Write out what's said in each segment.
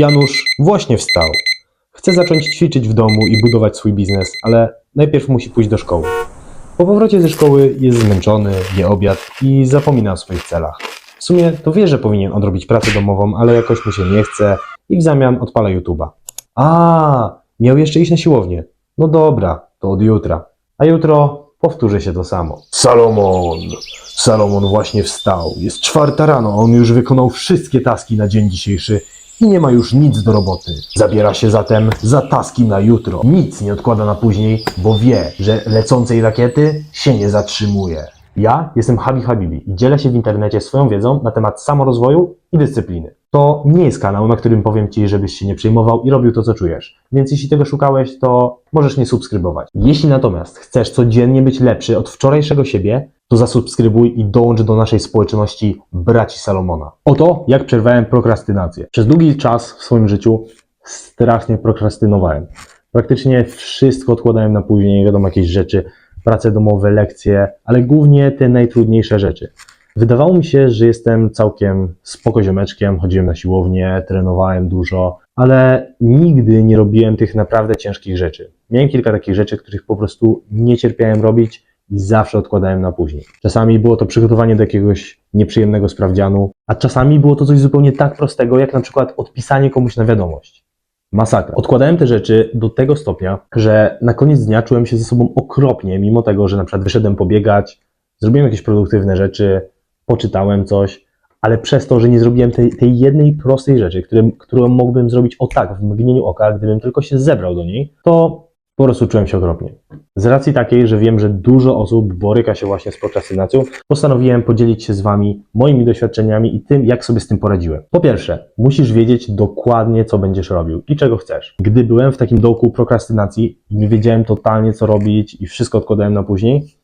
Janusz właśnie wstał. Chce zacząć ćwiczyć w domu i budować swój biznes, ale najpierw musi pójść do szkoły. Po powrocie ze szkoły jest zmęczony, je obiad i zapomina o swoich celach. W sumie to wie, że powinien odrobić pracę domową, ale jakoś mu się nie chce i w zamian odpala YouTube'a. A, miał jeszcze iść na siłownię. No dobra, to od jutra. A jutro powtórzy się to samo. Salomon! Salomon właśnie wstał. Jest czwarta rano, a on już wykonał wszystkie taski na dzień dzisiejszy i nie ma już nic do roboty. Zabiera się zatem za taski na jutro. Nic nie odkłada na później, bo wie, że lecącej rakiety się nie zatrzymuje. Ja jestem Habi Habibi i dzielę się w internecie swoją wiedzą na temat samorozwoju i dyscypliny. To nie jest kanał, na którym powiem Ci, żebyś się nie przejmował i robił to, co czujesz. Więc jeśli tego szukałeś, to możesz nie subskrybować. Jeśli natomiast chcesz codziennie być lepszy od wczorajszego siebie, to zasubskrybuj i dołącz do naszej społeczności Braci Salomona. Oto jak przerwałem prokrastynację. Przez długi czas w swoim życiu strasznie prokrastynowałem. Praktycznie wszystko odkładałem na później, wiadomo, jakieś rzeczy, prace domowe, lekcje, ale głównie te najtrudniejsze rzeczy. Wydawało mi się, że jestem całkiem spokoziomeczkiem, chodziłem na siłownię, trenowałem dużo, ale nigdy nie robiłem tych naprawdę ciężkich rzeczy. Miałem kilka takich rzeczy, których po prostu nie cierpiałem robić i zawsze odkładałem na później. Czasami było to przygotowanie do jakiegoś nieprzyjemnego sprawdzianu, a czasami było to coś zupełnie tak prostego, jak na przykład odpisanie komuś na wiadomość. Masakra. Odkładałem te rzeczy do tego stopnia, że na koniec dnia czułem się ze sobą okropnie, mimo tego, że na przykład wyszedłem pobiegać, zrobiłem jakieś produktywne rzeczy, poczytałem coś, ale przez to, że nie zrobiłem tej, tej jednej prostej rzeczy, którym, którą mógłbym zrobić o tak, w mgnieniu oka, gdybym tylko się zebrał do niej, to po prostu czułem się okropnie. Z racji takiej, że wiem, że dużo osób boryka się właśnie z prokrastynacją, postanowiłem podzielić się z Wami moimi doświadczeniami i tym, jak sobie z tym poradziłem. Po pierwsze, musisz wiedzieć dokładnie, co będziesz robił i czego chcesz. Gdy byłem w takim dołku prokrastynacji i nie wiedziałem totalnie, co robić i wszystko odkładałem na później,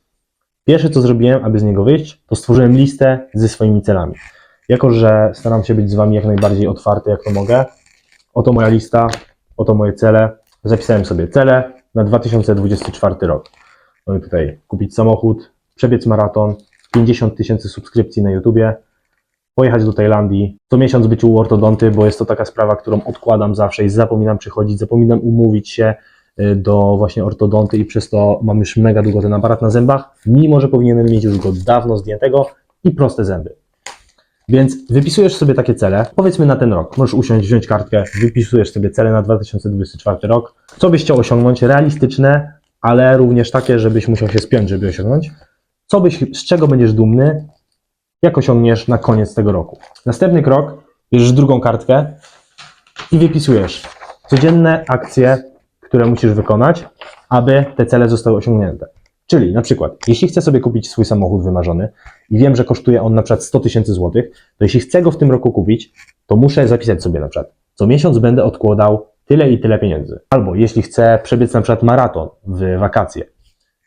pierwsze, co zrobiłem, aby z niego wyjść, to stworzyłem listę ze swoimi celami. Jako, że staram się być z Wami jak najbardziej otwarty, jak to mogę, oto moja lista, oto moje cele. Zapisałem sobie cele na 2024 rok. Mamy tutaj kupić samochód, przebiec maraton, 50 tysięcy subskrypcji na YouTubie, pojechać do Tajlandii, co miesiąc być u ortodonty, bo jest to taka sprawa, którą odkładam zawsze i zapominam przychodzić, zapominam umówić się y, do właśnie ortodonty i przez to mam już mega długo ten aparat na zębach, mimo że powinienem mieć już go dawno zdjętego i proste zęby. Więc wypisujesz sobie takie cele, powiedzmy na ten rok. Możesz usiąść, wziąć kartkę, wypisujesz sobie cele na 2024 rok. Co byś chciał osiągnąć? Realistyczne, ale również takie, żebyś musiał się spiąć, żeby osiągnąć. Co byś, z czego będziesz dumny, jak osiągniesz na koniec tego roku. Następny krok, bierzesz drugą kartkę i wypisujesz codzienne akcje, które musisz wykonać, aby te cele zostały osiągnięte. Czyli na przykład, jeśli chcę sobie kupić swój samochód wymarzony i wiem, że kosztuje on na przykład 100 tysięcy złotych, to jeśli chcę go w tym roku kupić, to muszę zapisać sobie na przykład, co miesiąc będę odkładał tyle i tyle pieniędzy. Albo jeśli chcę przebiec na przykład maraton w wakacje,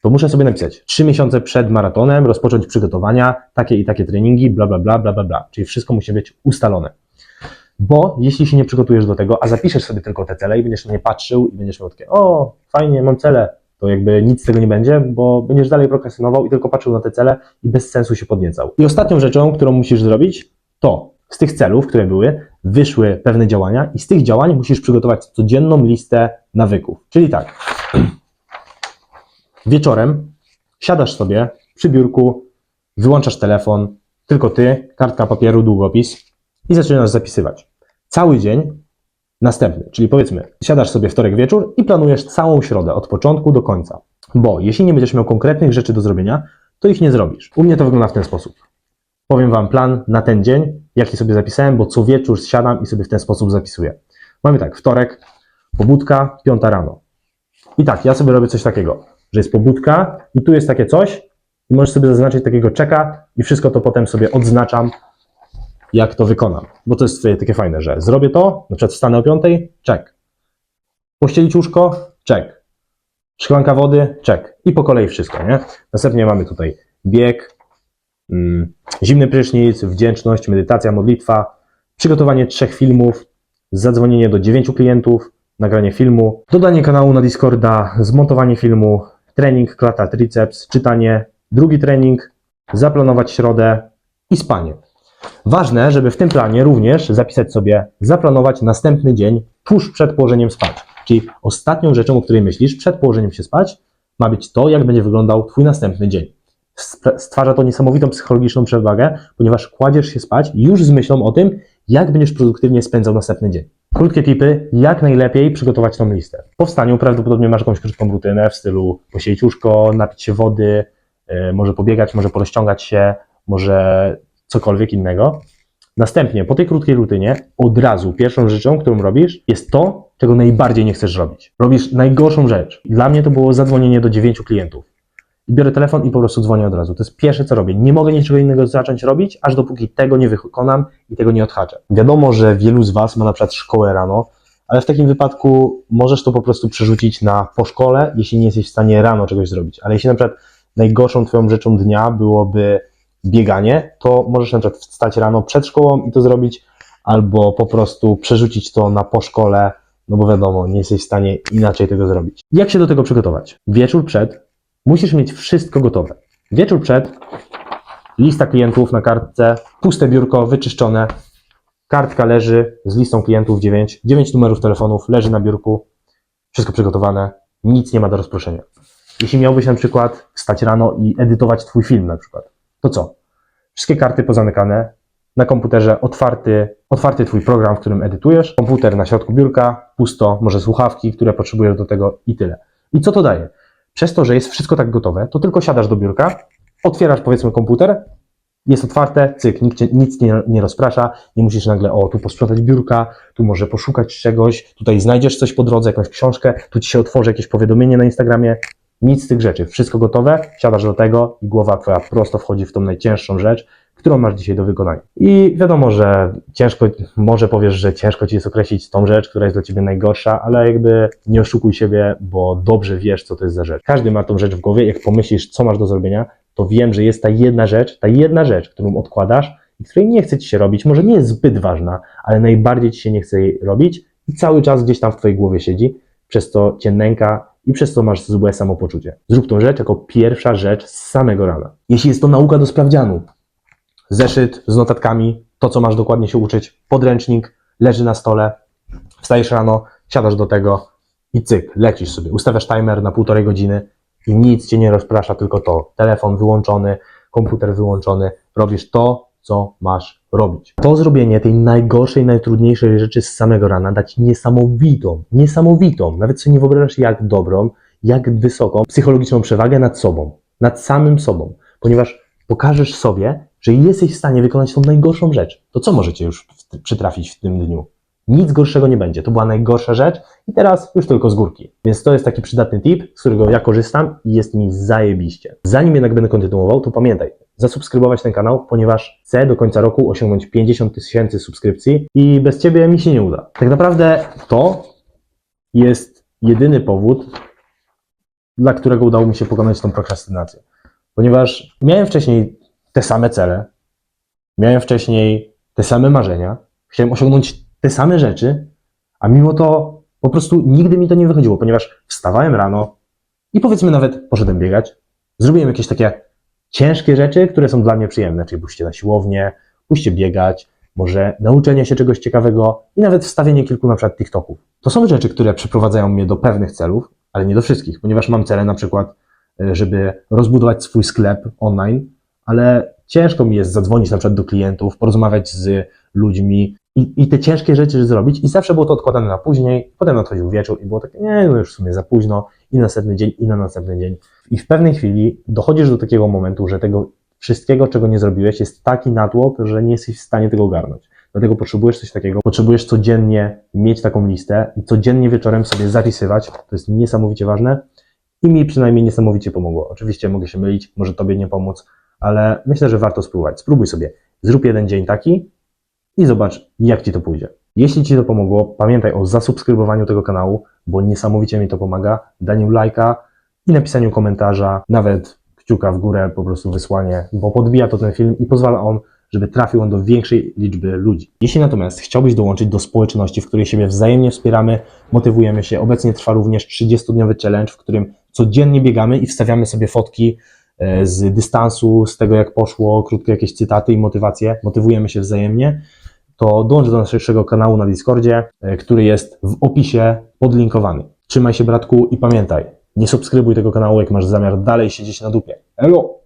to muszę sobie napisać 3 miesiące przed maratonem, rozpocząć przygotowania, takie i takie treningi, bla, bla, bla, bla, bla, bla. Czyli wszystko musi być ustalone. Bo jeśli się nie przygotujesz do tego, a zapiszesz sobie tylko te cele i będziesz na nie patrzył i będziesz miał takie, o, fajnie, mam cele, to jakby nic z tego nie będzie, bo będziesz dalej prokrastynował i tylko patrzył na te cele i bez sensu się podniecał. I ostatnią rzeczą, którą musisz zrobić, to z tych celów, które były, wyszły pewne działania i z tych działań musisz przygotować codzienną listę nawyków. Czyli tak, wieczorem siadasz sobie przy biurku, wyłączasz telefon, tylko ty, kartka papieru, długopis i zaczynasz zapisywać. Cały dzień następny, czyli powiedzmy, siadasz sobie wtorek wieczór i planujesz całą środę od początku do końca. Bo jeśli nie będziesz miał konkretnych rzeczy do zrobienia, to ich nie zrobisz. U mnie to wygląda w ten sposób. Powiem Wam plan na ten dzień, jaki sobie zapisałem, bo co wieczór siadam i sobie w ten sposób zapisuję. Mamy tak, wtorek, pobudka, piąta rano. I tak, ja sobie robię coś takiego, że jest pobudka i tu jest takie coś i możesz sobie zaznaczyć takiego czeka i wszystko to potem sobie odznaczam, jak to wykonam. Bo to jest takie fajne, że zrobię to, na przykład wstanę o piątej, czek. Pościelić łóżko, czek. Szklanka wody, czek. I po kolei wszystko, nie? Następnie mamy tutaj bieg, mm, zimny prysznic, wdzięczność, medytacja, modlitwa, przygotowanie trzech filmów, zadzwonienie do dziewięciu klientów, nagranie filmu, dodanie kanału na Discorda, zmontowanie filmu, trening, klata, triceps, czytanie, drugi trening, zaplanować środę i spanie. Ważne, żeby w tym planie również zapisać sobie, zaplanować następny dzień tuż przed położeniem spać. Czyli ostatnią rzeczą, o której myślisz przed położeniem się spać, ma być to, jak będzie wyglądał Twój następny dzień. Stwarza to niesamowitą psychologiczną przewagę, ponieważ kładziesz się spać już z myślą o tym, jak będziesz produktywnie spędzał następny dzień. Krótkie tipy, jak najlepiej przygotować tą listę. Po wstaniu prawdopodobnie masz jakąś krótką rutynę w stylu posiedzieć łóżko, napić się wody, yy, może pobiegać, może porozciągać się, może cokolwiek innego. Następnie, po tej krótkiej rutynie, od razu pierwszą rzeczą, którą robisz, jest to, czego najbardziej nie chcesz robić. Robisz najgorszą rzecz. Dla mnie to było zadzwonienie do dziewięciu klientów. Biorę telefon i po prostu dzwonię od razu. To jest pierwsze, co robię. Nie mogę niczego innego zacząć robić, aż dopóki tego nie wykonam i tego nie odhaczę. Wiadomo, że wielu z Was ma na przykład szkołę rano, ale w takim wypadku możesz to po prostu przerzucić na po szkole, jeśli nie jesteś w stanie rano czegoś zrobić. Ale jeśli na przykład najgorszą Twoją rzeczą dnia byłoby bieganie, to możesz na przykład wstać rano przed szkołą i to zrobić, albo po prostu przerzucić to na po szkole, no bo wiadomo, nie jesteś w stanie inaczej tego zrobić. Jak się do tego przygotować? Wieczór przed musisz mieć wszystko gotowe. Wieczór przed, lista klientów na kartce, puste biurko, wyczyszczone, kartka leży z listą klientów 9, 9 numerów telefonów leży na biurku, wszystko przygotowane, nic nie ma do rozproszenia. Jeśli miałbyś na przykład wstać rano i edytować Twój film na przykład, to co? Wszystkie karty pozamykane, na komputerze otwarty, otwarty Twój program, w którym edytujesz, komputer na środku biurka, pusto, może słuchawki, które potrzebujesz do tego i tyle. I co to daje? Przez to, że jest wszystko tak gotowe, to tylko siadasz do biurka, otwierasz powiedzmy komputer, jest otwarte, cyk, nikt cię, nic nie, nie rozprasza, nie musisz nagle, o, tu posprzątać biurka, tu może poszukać czegoś, tutaj znajdziesz coś po drodze, jakąś książkę, tu ci się otworzy jakieś powiadomienie na Instagramie, nic z tych rzeczy, wszystko gotowe, siadasz do tego i głowa twoja prosto wchodzi w tą najcięższą rzecz, którą masz dzisiaj do wykonania. I wiadomo, że ciężko, może powiesz, że ciężko ci jest określić tą rzecz, która jest dla ciebie najgorsza, ale jakby nie oszukuj siebie, bo dobrze wiesz, co to jest za rzecz. Każdy ma tą rzecz w głowie, jak pomyślisz, co masz do zrobienia, to wiem, że jest ta jedna rzecz, ta jedna rzecz, którą odkładasz i której nie chce ci się robić, może nie jest zbyt ważna, ale najbardziej ci się nie chce jej robić i cały czas gdzieś tam w twojej głowie siedzi, przez to cię nęka i przez to masz złe samopoczucie. Zrób tą rzecz jako pierwsza rzecz z samego rana. Jeśli jest to nauka do sprawdzianu, zeszyt z notatkami, to co masz dokładnie się uczyć, podręcznik leży na stole, wstajesz rano, siadasz do tego i cyk, lecisz sobie. Ustawiasz timer na półtorej godziny i nic cię nie rozprasza, tylko to. Telefon wyłączony, komputer wyłączony, robisz to, co masz robić. To zrobienie tej najgorszej, najtrudniejszej rzeczy z samego rana da ci niesamowitą, niesamowitą, nawet sobie nie wyobrażasz jak dobrą, jak wysoką psychologiczną przewagę nad sobą, nad samym sobą, ponieważ pokażesz sobie, że jesteś w stanie wykonać tą najgorszą rzecz. To co możecie już w- przytrafić w tym dniu? Nic gorszego nie będzie. To była najgorsza rzecz i teraz już tylko z górki. Więc to jest taki przydatny tip, z którego ja korzystam i jest mi zajebiście. Zanim jednak będę kontynuował, to pamiętaj, zasubskrybować ten kanał, ponieważ chcę do końca roku osiągnąć 50 tysięcy subskrypcji i bez Ciebie mi się nie uda. Tak naprawdę to jest jedyny powód, dla którego udało mi się pokonać tą prokrastynację. Ponieważ miałem wcześniej te same cele, miałem wcześniej te same marzenia, chciałem osiągnąć te same rzeczy, a mimo to po prostu nigdy mi to nie wychodziło, ponieważ wstawałem rano i powiedzmy nawet poszedłem biegać, zrobiłem jakieś takie ciężkie rzeczy, które są dla mnie przyjemne, czyli pójście na siłownię, pójście biegać, może nauczenie się czegoś ciekawego i nawet wstawienie kilku na przykład TikToków. To są rzeczy, które przyprowadzają mnie do pewnych celów, ale nie do wszystkich, ponieważ mam cele na przykład, e, żeby rozbudować swój sklep online, ale ciężko mi jest zadzwonić na przykład do klientów, porozmawiać z ludźmi i, i te ciężkie rzeczy zrobić i zawsze było to odkładane na później, potem nadchodził wieczór i było takie, nie, no już w sumie za późno i na następny dzień i na następny dzień. I w pewnej chwili dochodzisz do takiego momentu, że tego wszystkiego, czego nie zrobiłeś, jest taki natłok, że nie jesteś w stanie tego ogarnąć. Dlatego potrzebujesz coś takiego, potrzebujesz codziennie mieć taką listę i codziennie wieczorem sobie zapisywać, to jest niesamowicie ważne i mi przynajmniej niesamowicie pomogło. Oczywiście mogę się mylić, może Tobie nie pomóc, ale myślę, że warto spróbować. Spróbuj sobie, zrób jeden dzień taki i zobacz, jak Ci to pójdzie. Jeśli Ci to pomogło, pamiętaj o zasubskrybowaniu tego kanału, bo niesamowicie mi to pomaga, daniu lajka i napisaniu komentarza, nawet kciuka w górę, po prostu wysłanie, bo podbija to ten film i pozwala on, żeby trafił on do większej liczby ludzi. Jeśli natomiast chciałbyś dołączyć do społeczności, w której siebie wzajemnie wspieramy, motywujemy się, obecnie trwa również 30-dniowy challenge, w którym codziennie biegamy i wstawiamy sobie fotki e, z dystansu, z tego jak poszło, krótkie jakieś cytaty i motywacje, motywujemy się wzajemnie, to dołącz do naszego kanału na Discordzie, e, który jest w opisie podlinkowany. Trzymaj się bratku i pamiętaj, nie subskrybuj tego kanału, jak masz zamiar dalej siedzieć na dupie. Elo!